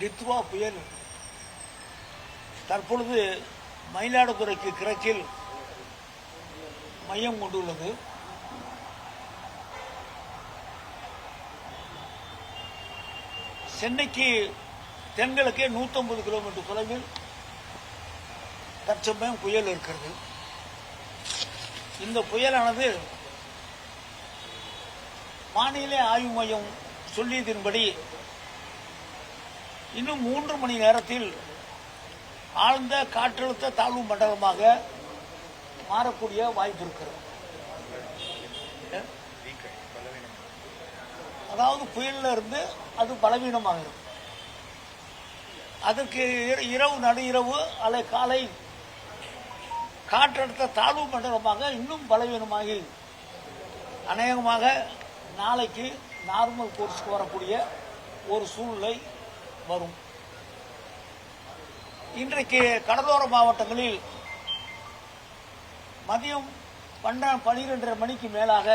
டித்வா புயல் தற்பொழுது மயிலாடுதுறைக்கு கிழக்கில் மையம் கொண்டுள்ளது. சென்னைக்கு தென்கிழக்கே 150 கிலோமீட்டர் தொலைவில் தற்சமயம் புயல் இருக்கிறது. இந்த புயலானது வானிலை ஆய்வு மையம் சொல்லியதின்படி இன்னும் மூன்று மணி நேரத்தில் ஆழ்ந்த காற்றழுத்த தாழ்வு மண்டலமாக மாறக்கூடிய வாய்ப்பு இருக்கிறது. அதாவது புயல்ல இருந்து அது பலவீனமாக இருக்கும் அதற்கு இர- இரவு நடு இரவு அல்ல காலை காற்றழுத்த தாழ்வு மண்டலமாக இன்னும் பலவீனமாகி அநேகமாக நாளைக்கு நார்மல் கோர்ஸ்க்கு வரக்கூடிய ஒரு சூழ்நிலை வரும். இன்றைக்கு கடலோர மாவட்டங்களில் மதியம் பன்னெண்டு பனிரெண்டரை மணிக்கு மேலாக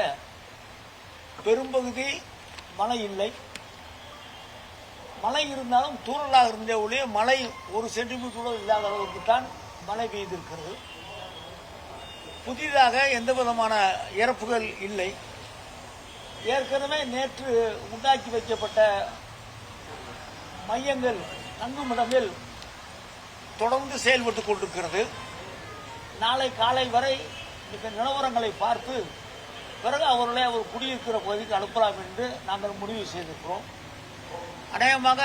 பெரும்பகுதி மழை இல்லை. மழை இருந்தாலும் தூறலாக இருந்தே ஒழிய மழை ஒரு சென்டிமீட்டர் கூட இல்லாத அளவுக்கு தான் மழை பெய்திருக்கிறது. புதிதாக எந்த விதமான இறப்புகள் இல்லை. ஏற்கனவே நேற்று உண்டாக்கி வைக்கப்பட்ட மையங்கள் தங்குமிடங்கள் தொடர்ந்து செயல்பட்டுக் கொண்டிருக்கிறது. நாளை காலை வரை இந்த நிலவரங்களை பார்த்து பிறகு அவர்களை அவர் குடியிருக்கிற பகுதிக்கு அனுப்பலாம் என்று நாங்கள் முடிவு செய்திருக்கிறோம். அநேகமாக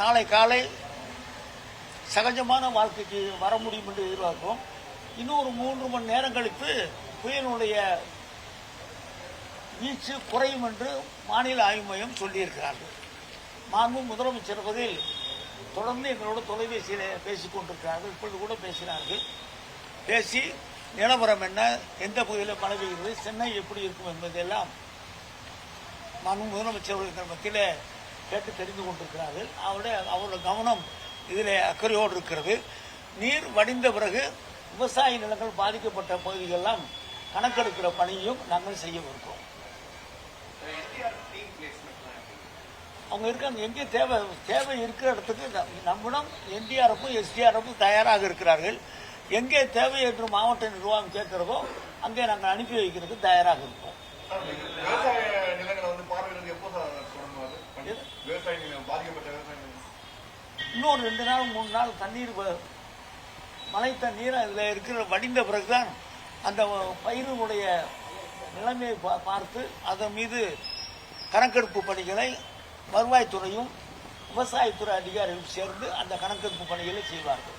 நாளை காலை சகஜமான வாழ்க்கைக்கு வர முடியும் என்று எதிர்பார்க்கிறோம். இன்னொரு மூன்று மணி நேரம் கழித்து புயலுடைய வீச்சு குறையும் என்று மாநில ஆய்வு மையம் சொல்லியிருக்கிறார்கள். மாண்பு முதலமைச்சர் பதில் தொடர்ந்து எங்களோட தொலைபேசியில் பேசிக் கொண்டிருக்கிறார்கள். இப்பொழுது கூட பேசினார்கள். பேசி நிலவரம் என்ன எந்த பகுதியில் மழை பெய்கிறது சென்னை எப்படி இருக்கும் என்பதெல்லாம் மாண்பு முதலமைச்சர் அவர்கள் மத்தியில் கேட்டு தெரிந்து கொண்டிருக்கிறார்கள். அவருடைய அவருடைய கவனம் இதில் அக்கறையோடு இருக்கிறது. நீர் வடிந்த பிறகு விவசாய நிலங்கள் பாதிக்கப்பட்ட பகுதிகளெல்லாம் கணக்கெடுக்கிற பணியும் நாங்கள் செய்யவிருக்கிறோம். அவங்க இருக்காங்க எங்கே தேவை தேவை இருக்கிற இடத்துக்கு நம்- நம்மிடம் என்டிஆர்எஃப்பும் எஸ்டிஆர்எஃப்பும் தயாராக இருக்கிறார்கள். எங்கே தேவை என்று மாவட்ட நிர்வாகம் கேட்கிறதோ அங்கே நாங்கள் அனுப்பி வைக்கிறதுக்கு தயாராக இருப்போம் இன்னொரு ரெண்டு நாள் மூணு நாள் தண்ணீர் மழை தண்ணீர் அதில் இருக்கிற வடிந்த பிறகுதான் அந்த பயிரினுடைய நிலைமையை பார்த்து அதன் மீது கணக்கெடுப்பு பணிகளை வருவாய்த்துறையும் விவசாயத்துறை அதிகாரிகளும் சேர்ந்து அந்த கணக்கெடுப்பு பணிகளை செய்வார்கள்.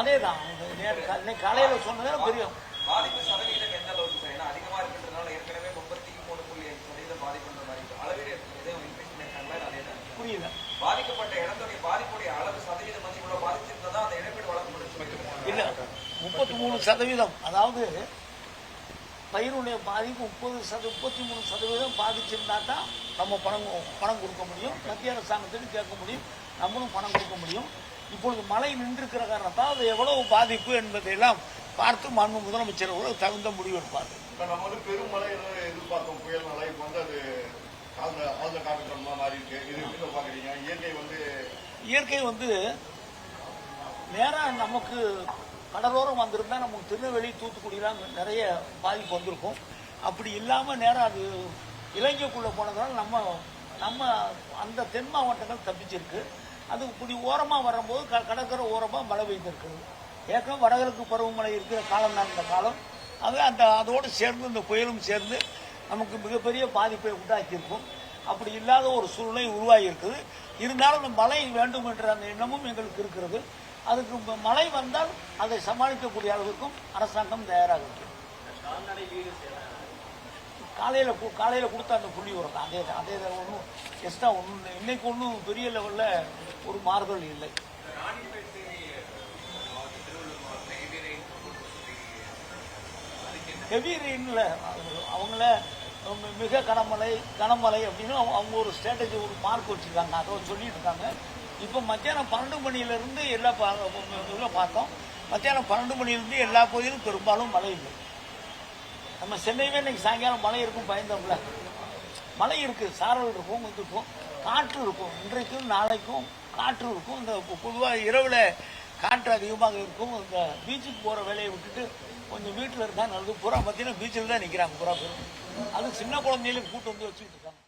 அதே தான் காலையில் சொன்னதே பெரிய பாதிப்பு சதவீதம் எந்த அளவுக்கு சார்? ஏன்னா அதிகமா இருக்குன்றதுனால ஏற்கனவே முப்பத்தி மூணு புள்ளி அஞ்சு சதவீதம் பாதிப்புன்ற மாதிரி இருக்கு. அளவீடு எதுவும் இன்க்ரீஸ் பண்ணிருக்காங்களா அதே தான்? புரியல பாதிக்கப்பட்ட இடத்துடைய பாதிப்புடைய அளவு சதவீதம் வந்து இவ்வளவு பாதிச்சிருந்தா அந்த இழப்பீடு வழங்கப்படும் இல்ல. முப்பத்தி மூணு சதவீதம். அதாவது பயிருடைய பாதிப்பு முப்பது சத முப்பத்தி மூணு சதவீதம் பாதிச்சிருந்தா தான் நம்ம பணம் பணம் கொடுக்க முடியும். மத்திய அரசாங்கத்துக்கு கேட்க முடியும். நம்மளும் பணம் கொடுக்க முடியும். இப்பொழுது மழை நின்றிருக்கிற காரணத்தால் அது எவ்வளவு பாதிப்பு என்பதையெல்லாம் பார்த்து மாண்பு முதலமைச்சர் அவர்கள் தகுந்த முடிவு எடுப்பார்கள். இப்போ நம்ம வந்து பெரும் மழை ஏதோ எதிர்பார்த்தோம் புயல் மழை இப்போ வந்து அது ஆழ்ந்த ஆழ்ந்த காற்றமா மாறி இருக்கு இது எப்படி பார்க்குறீங்க? இயற்கை வந்து இயற்கை வந்து நேரா நமக்கு கடலோரம் வந்திருந்தா நமக்கு திருநெல்வேலி தூத்துக்குடிலாம் நிறைய பாதிப்பு வந்திருக்கும். அப்படி இல்லாமல் நேராக அது இலங்கைக்குள்ளே போனதுனால நம்ம நம்ம அந்த தென் மாவட்டங்கள் தப்பிச்சிருக்கு. அது இப்படி ஓரமாக வரும்போது க- கடற்கரை ஓரமாக மழை பெய்திருக்குது. ஏற்கனவே வடகிழக்கு பருவமழை இருக்கிற காலம் தான் இந்த காலம். அது அந்த அதோடு சேர்ந்து இந்த புயலும் சேர்ந்து நமக்கு மிகப்பெரிய பாதிப்பை உண்டாக்கியிருக்கும். அப்படி இல்லாத ஒரு சூழ்நிலை உருவாகியிருக்குது. இருந்தாலும் இந்த மழை வேண்டும் என்ற அந்த எண்ணமும் எங்களுக்கு இருக்கிறது. அதுக்கு மழை வந்தால் அதை சமாளிக்கக்கூடிய அளவுக்கும் அரசாங்கம் தயாராக இருக்கு. காலையில் காலையில் கொடுத்த அந்த புள்ளி வரும். அதே தான் அதே தான் ஒன்றும் எக்ஸ்ட்ரா ஒன்றும் இன்னைக்கு ஒன்றும் பெரிய லெவலில் ஒரு மாறுதல் இல்லை. ஹெவி ரெயினில் அவங்கள மிக கனமழை கனமழை அப்படின்னு அவங்க அவங்க ஒரு ஸ்ட்ராட்டஜி ஒரு மார்க் வச்சுருக்காங்க. அதை சொல்லிட்டு இருக்காங்க. இப்போ மத்தியானம் பன்னெண்டு மணியிலிருந்து எல்லா பா- பார்த்தோம். மத்தியானம் பன்னெண்டு மணியிலிருந்து எல்லா பகுதியிலும் பெரும்பாலும் மழை இல்லை. நம்ம சென்னையுமே இன்னைக்கு சாயங்காலம் மழை இருக்கும் பயந்தோம்ல. மழை இருக்குது சாரல் இருக்கும் இருக்கும் காற்று இருக்கும். இன்றைக்கும் நாளைக்கும் காற்று இருக்கும். இந்த பொதுவாக இரவில் காற்று அதிகமாக இருக்கும். இந்த பீச்சுக்கு போகிற வேலையை விட்டுட்டு கொஞ்சம் வீட்டில் இருந்தால் நல்லது. புறா பார்த்தீங்கன்னா பீச்சில் தான் நிற்கிறாங்க புறா பேரும். அது சின்ன குழந்தையிலும் கூட்டு வந்து வச்சுக்கிட்டு இருக்காங்க.